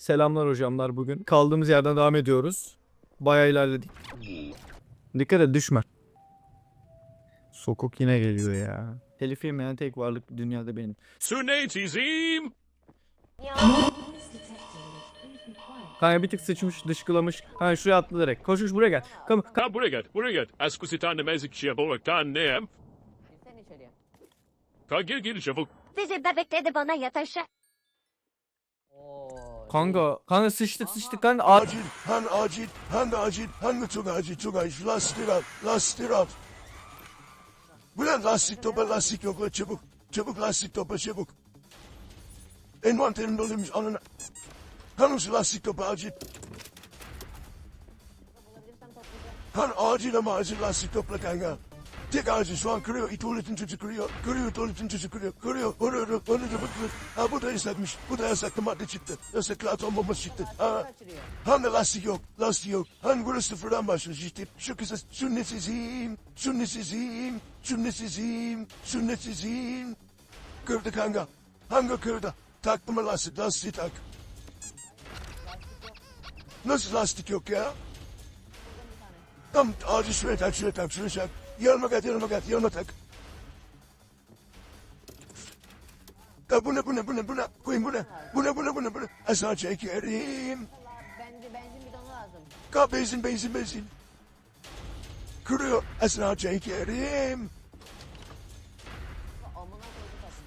Selamlar hocamlar bugün. Kaldığımız yerden devam ediyoruz. Bayağı ilerledik. Dikkat et düşme. Sokuk yine geliyor ya. Telif yemeyen tek varlık dünyada benim. Sunatizim! Kanka bir tık sıçmış dışkılamış. Kanka şuraya atla direkt. Koş koş buraya gel. Come. Ha buraya gel, buraya gel. Askusitan ne mezik şey bulaktan neyem? Sen içeriye. Ka gir gir çabuk. Sizi bebek dedi bana yataşa. Kanka, kanka sıçtık sıçtık kanka. Aa, Acil, han acil, han acil, han çok acil, çok acil. Lastik al, lastik al. Bu ne lastik topa lastik yok la çabuk. Çabuk lastik topa çabuk. Envanterim doluymuş anına. Hanımsı lastik topa acil. Han acil ama acil lastik topla kanka. Tek acil şu an kırıyor. Tuvaletin çocuğu kırıyor. Kırıyor tuvaletin çocuğu kırıyor. Kırıyor. Kırıyor. Kırıyor. Kırıyor. Ha bu da yasakmış. Bu da yasaklı madde çıktı. Yasaklı atom bombası çıktı. Ha. Hani lastik yok, lastik yok. Hani burası sıfırdan başlıyor işte. Şu kısa sünnetsizim, sünnetsizim, sünnetsizim, sünnetsizim. Kırdı kanka. Hangi kırdı? Taktım mı lastik? Lastiği tak. Nasıl lastik yok ya? Tam acil şuraya tak, şuraya tak, şuraya tak. Yanıma kat, yanıma kat, yanıma tak. Ya bu ne, bu ne, bu ne, bu ne? Koyayım bu ne? Bu ne, bu ne, bu ne, bu ne? Aşağı çekerim. Bence benzin bidonu lazım. Ka benzin benzin benzin. Kırıyor. Esra çekerim. Amına koydu takım.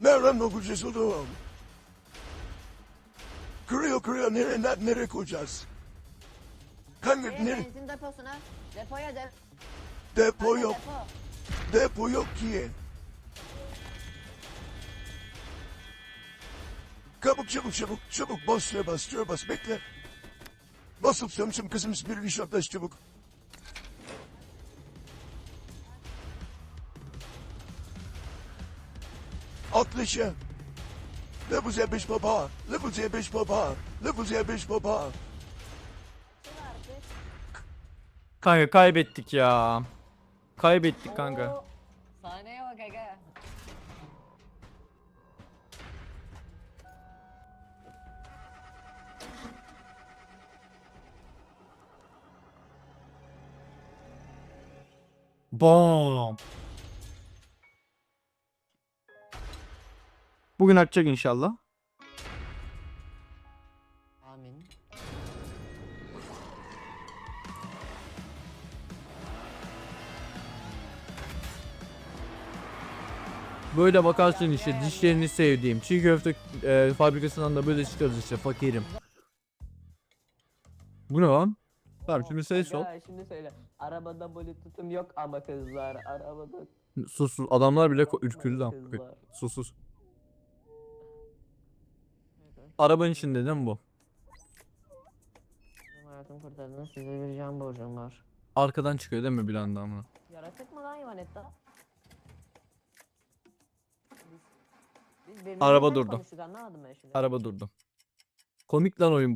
Nereden okuyacağız oğlum? Kırıyor kırıyor. Nereye, nereye koyacağız? Kanka Ee, nereye? benzin deposuna. Depoya de. Depo Kanka, yok. Depo. Depo yok ki. Çabuk çabuk çabuk çabuk bas şuraya bas şuraya bas bekle. Basıp sömsüm kızım bir iş yaklaş çabuk. Atla işe. Level Z5 baba. Level Z5 baba. Level Z5 baba. Kanka kaybettik ya. Kaybettik kanka. Sahneye bak aga. Bam. Bugün açacak inşallah. Böyle bakarsın işte dişlerini sevdiğim. Çiğ köfte e, fabrikasından da böyle çıkarız işte fakirim. Bu ne lan? Tamam şimdi ses ol. Ya şimdi söyle. Arabada bluetooth'um yok ama kızlar. Arabada Sus sus. Adamlar bile ürküldü lan. Sus sus. Arabanın içinde değil mi bu? Benim hayatımı kurtardınız. Size bir can borcum var. Arkadan çıkıyor değil mi bir anda ama? Yaratık mı lan Ivanetta? Araba durdu. Araba durdu. Komik lan oyun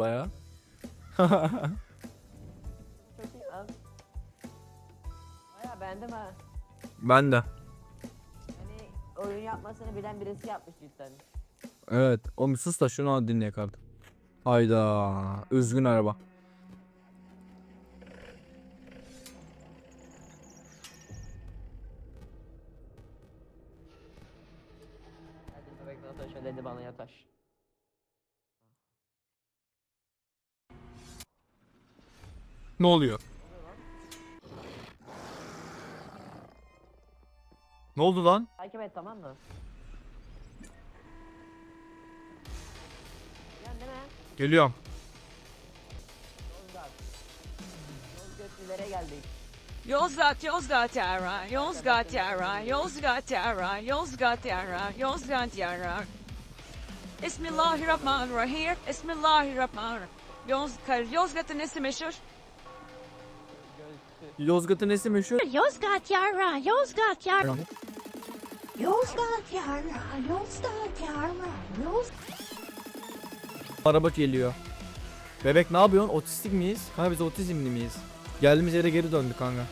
abi. Baya beğendim ha. ben de. Hani oyun yapmasını bilen birisi yapmış cidden. Evet. Oğlum sus da şunu al dinle kartı. Hayda. Üzgün araba. Yataş. Ne oluyor? Ne oldu lan? Takip et tamam mı? Yan? Geliyorum. Yozgat. Yozgatlilere geldik. Yozgat, Yozgat yara, Yozgat yara, Yozgat yara, Yozgat yara, Yozgat yara. Bismillahirrahmanirrahim, Bismillahirrahmanirrahim. Yoz, Yozgat'ın nesi meşhur? Yozgat'ın nesi meşhur? Yozgat yara, Yozgat yara. Yozgat yara, Yozgat yara, Yozgat Araba geliyor. Bebek ne yapıyorsun? Otistik miyiz? Kanka biz otizmli miyiz? Geldiğimiz yere geri döndük kanka.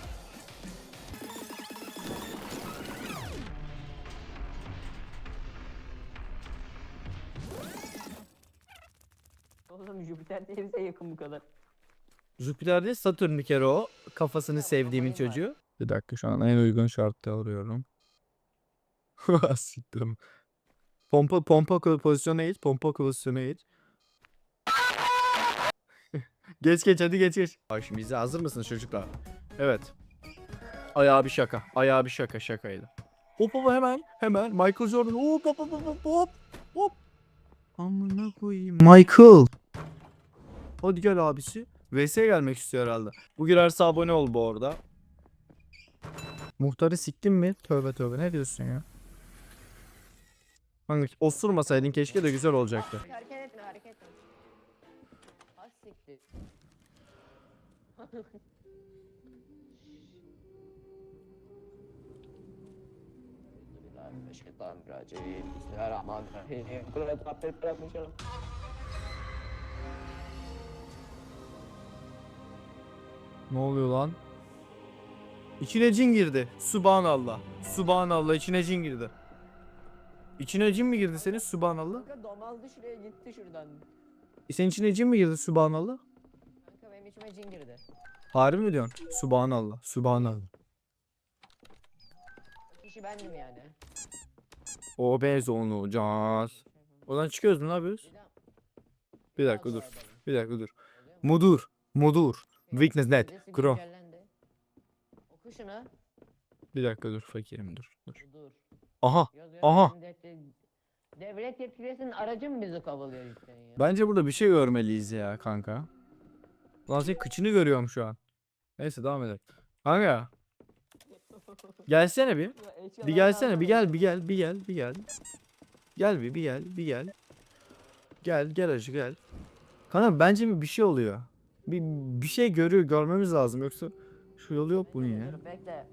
Jüpiter diye bize yakın bu kadar. Jüpiter değil Satürn bir kere o. Kafasını Ya, sevdiğimin kafayı var. çocuğu. Bir dakika şu an en uygun şartta alıyorum. Siktim. Pompa pompa pozisyona geç. Pompa pozisyona geç. geç geç hadi geç geç. Bak şimdi bize hazır mısınız çocuklar? Evet. Ayağı bir şaka. Ayağı bir şaka şakaydı. Hop hop hemen hemen Michael Jordan hop hop hop hop hop hop. Amına koyayım. Michael. Hadi gel abisi. VS'ye gelmek istiyor herhalde. Bu girerse abone ol bu arada. Muhtarı siktin mi? Tövbe tövbe ne diyorsun ya? Hangi osurmasaydın keşke de güzel olacaktı. Hareket etme hareket etme. Az siktir. Bismillahirrahmanirrahim. Ne oluyor lan? İçine cin girdi. Subhanallah. Subhanallah içine cin girdi. İçine cin mi girdi senin? Subhanallah. Kanka domaldı şuraya gitti şuradan. E senin içine cin mi girdi? Subhanallah. Kanka benim içime cin girdi. Harbi mi diyorsun? Subhanallah. Subhanallah. O kişi bendim yani. Obez olacağız. Oradan çıkıyoruz mu? Ne yapıyoruz? Bir dakika dur. Bir dakika dur. Mudur. Mudur. Weakness net. Birisi Kro. güncellendi. Oku şunu. Bir dakika dur fakirim dur. dur. Dur. Aha. Aha. bizim de- Devlet yetkililerinin aracı mı bizi kovalıyor cidden ya? Bence burada bir şey görmeliyiz ya kanka. Lan senin kıçını görüyorum şu an. Neyse devam edelim. Kanka. Gelsene bir. Bir gelsene bir gel bir gel bir gel bir gel. Gel bir bir gel bir gel. Gel gel acı gel. Kanka bence bir bir şey oluyor. Bir, bir şey görüyor görmemiz lazım yoksa şu yolu yok bunun ya. Bekle.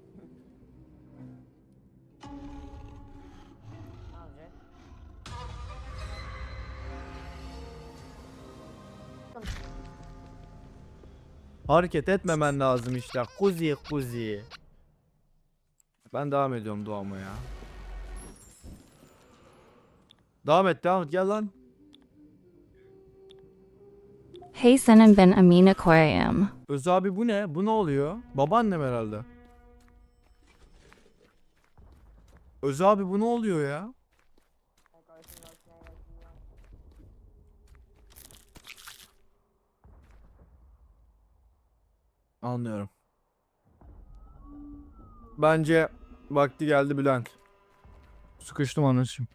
Hareket etmemen lazım işte. Kuzi kuzi. Ben devam ediyorum duama ya. Devam et devam et gel lan. Hey senin ben Amin Aquarium. Öz abi bu ne? Bu ne oluyor? Babaannem herhalde. Öz abi bu ne oluyor ya? Anlıyorum. Bence vakti geldi Bülent. Sıkıştım anlaşım.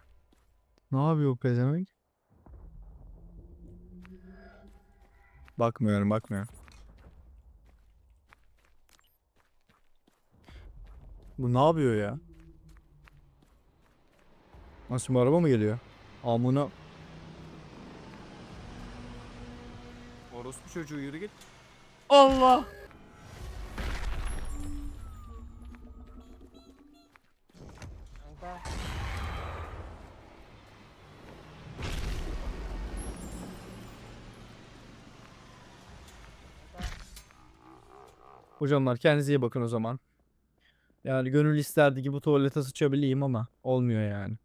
Ne yapıyor bu Bakmıyorum bakmıyorum. Bu ne yapıyor ya? Nasıl bir araba mı geliyor? Amına. Orospu çocuğu yürü git. Allah! Hocamlar kendinize iyi bakın o zaman. Yani gönül isterdi ki bu tuvalete sıçabileyim ama olmuyor yani.